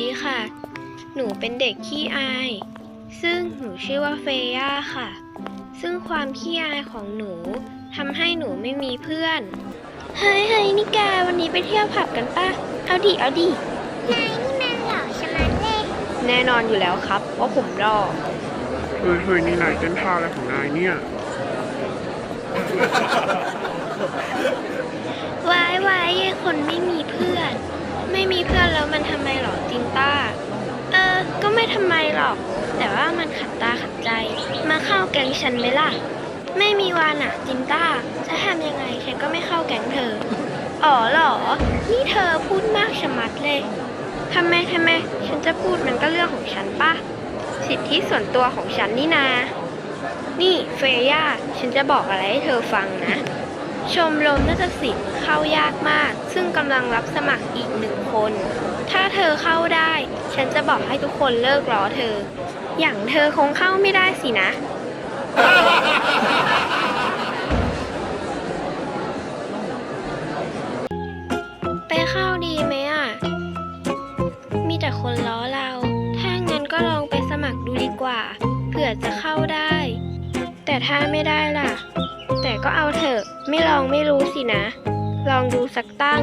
ดีค่ะ หนูเป็นเด็กขี้อาย ซึ่งหนูชื่อว่าเฟย่าค่ะ ซึ่งความขี้อายของหนูทำให้หนูไม่มีเพื่อน เฮ้ยเฮ้ยนี่แกวันนี้ไปเที่ยวผับกันป่ะเอาดิ เอาดินายนี่มันหล่อชะมัดเลยแน่นอนอยู่แล้วครับ ว่าผมรอเฮ้ยเฮ้ยนี่นายเต้นท่าอะไรของนายเนี่ย วายวายยายคนไม่มีเพื่อน ไม่มีเพื่อนแล้วมันทำไมหรอ จินต้า เออ ก็ไม่ทำไมหรอก แต่ว่ามันขัดตาขัดใจ มาเข้าแก๊งฉันไหมล่ะ ไม่มีวันอะจินต้า จะทำยังไงฉันก็ไม่เข้าแก๊งเธอ อ๋อเหรอ นี่เธอพูดมากชะมัดเลยทำไมทำไม ฉันจะพูดมันก็เรื่องของฉันป่ะสิทธิส่วนตัวของฉันนี่นา นี่เฟย่า ฉันจะบอกอะไรให้เธอฟังนะ ชมรมนาฏศิลป์เข้ายากมาก ซึ่งกำลังรับสมัครอีกหนึ่งคน ถ้าเธอเข้าได้ ฉันจะบอกให้ทุกคนเลิกล้อเธอ อย่างเธอคงเข้าไม่ได้สินะ ไปเข้าดีไหมอะ มีแต่คนล้อเรา ถ้างั้นก็ลองไปสมัครดูดีกว่า เผื่อจะเข้าได้ แต่ถ้าไม่ได้ล่ะ แต่ก็เอาเถอะ ไม่ลองไม่รู้สินะ ลองดูสักตั้ง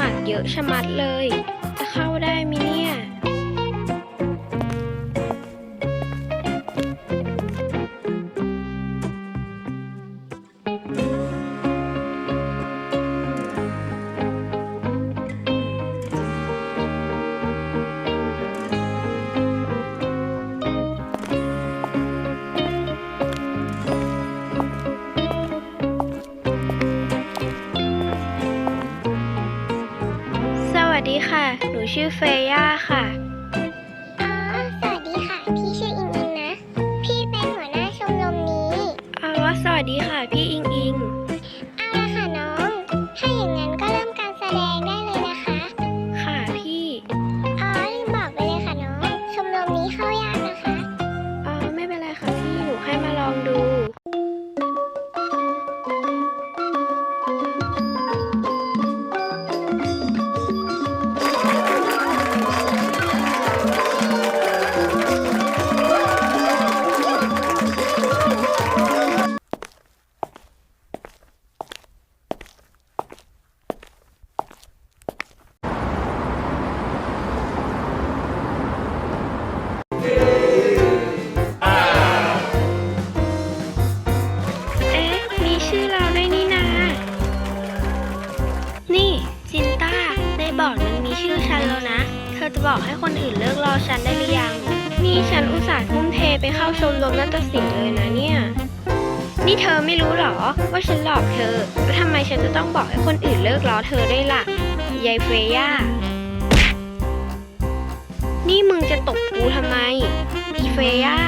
มัครเยอะชะมัดเลย จะเข้าได้มินี่ หนูชื่อเฟย่าค่ะ อ๋อ สวัสดีค่ะ พี่ชื่ออิงอิงนะ พี่เป็นหัวหน้าชมรมนี้ อ๋อ สวัสดีค่ะ พี่อิง อกให้คนอื่นเลิกรอฉันได้หรือยัง นี่ฉันอุตส่าห์ทุ่มเทไปเข้าชมรมนาฏศิลป์เลยนะเนี่ย นี่เธอไม่รู้หรอว่าฉันหลอกเธอ แล้วทำไมฉันจะต้องบอกให้คนอื่นเลิกล้อเธอด้วยล่ะ ยายเฟย่า นี่มึงจะตบกูทำไม อีเฟย่า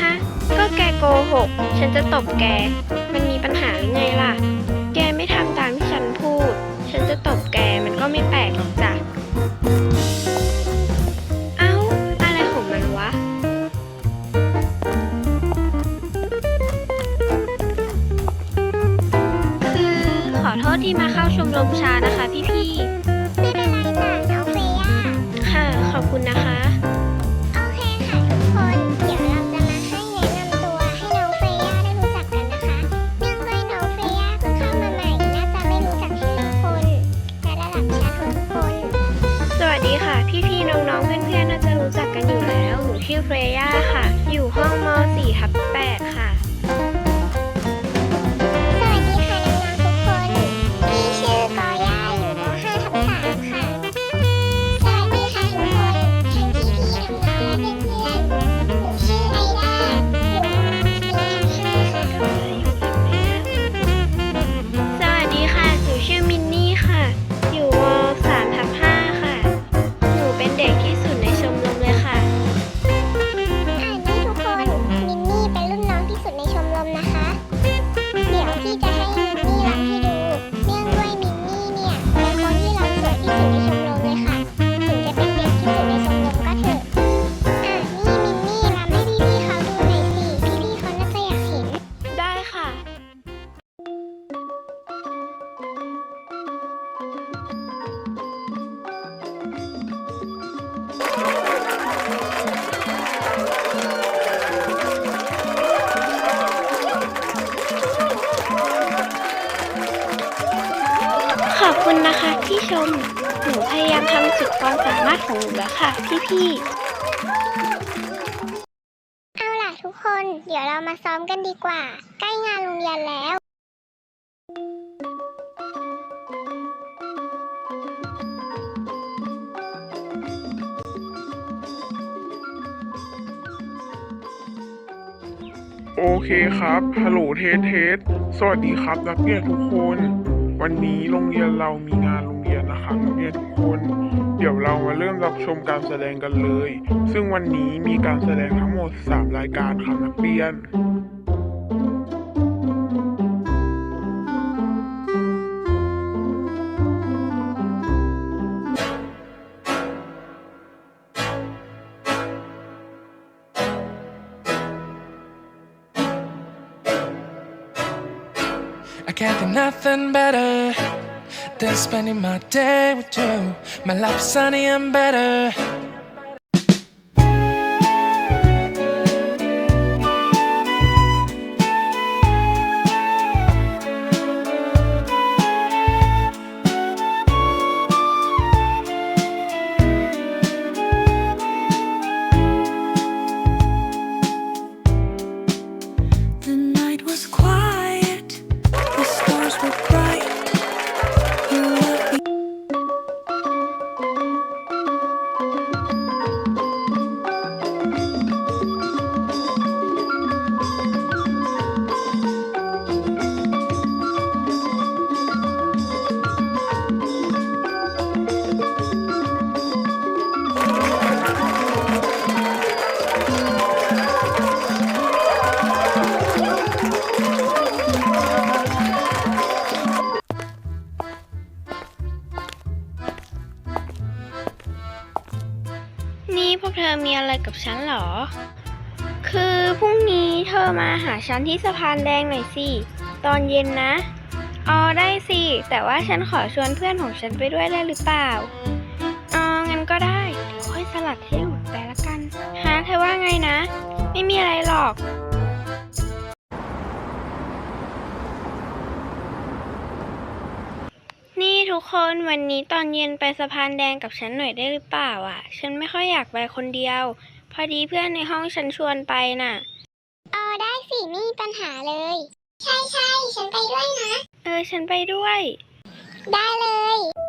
ฮะ ก็แกโกหก ฉันจะตบแก มันมีปัญหาหรือไงล่ะ ที่มาเข้าชมรมชานะคะ ชม หนูพยายามทำสุดความสามารถของหนูแล้วค่ะ พี่เอาล่ะทุกคน เดี๋ยวเรามาซ้อมกันดีกว่า ใกล้งานโรงเรียนแล้วโอเคครับ ฮัลโหลเทสเทส สวัสดีครับนักเรียนทุกคน วันนี้โรงเรียนเรามีงานโรง นนะครับนักเรียนทุกคน เดี๋ยวเรามาเริ่มรับชมการแสดงกันเลย ซึ่งวันนี้มีการแสดงทั้งหมด 3 รายการครับนักเรียน I can't do nothing better than spending my day with you. My life's sunny and better. นี่พวกเธอมีอะไรกับฉันเหรอ คือพรุ่งนี้เธอมาหาฉันที่สะพานแดงหน่อยสิ ตอนเย็นนะอ๋อได้สิ แต่ว่าฉันขอชวนเพื่อนของฉันไปด้วยได้หรือเปล่าอ๋องั้นก็ได้เดี๋ยวค่อยสลัดให้หลุดไปละกันฮะเธอว่าไงนะ ไม่มีอะไรหรอก กคนวันนี้ตอนเย็นไปสะพานแดงกับฉันหน่อยได้หรือเปล่าอะ ฉันไม่ค่อยอยากไปคนเดียว พอดีเพื่อนในห้องฉันชวนไปน่ะอ๋อได้สิไม่มีปัญหาเลย ใช่ใช่ฉันไปด้วยนะ เออ ฉันไปด้วย ได้เลย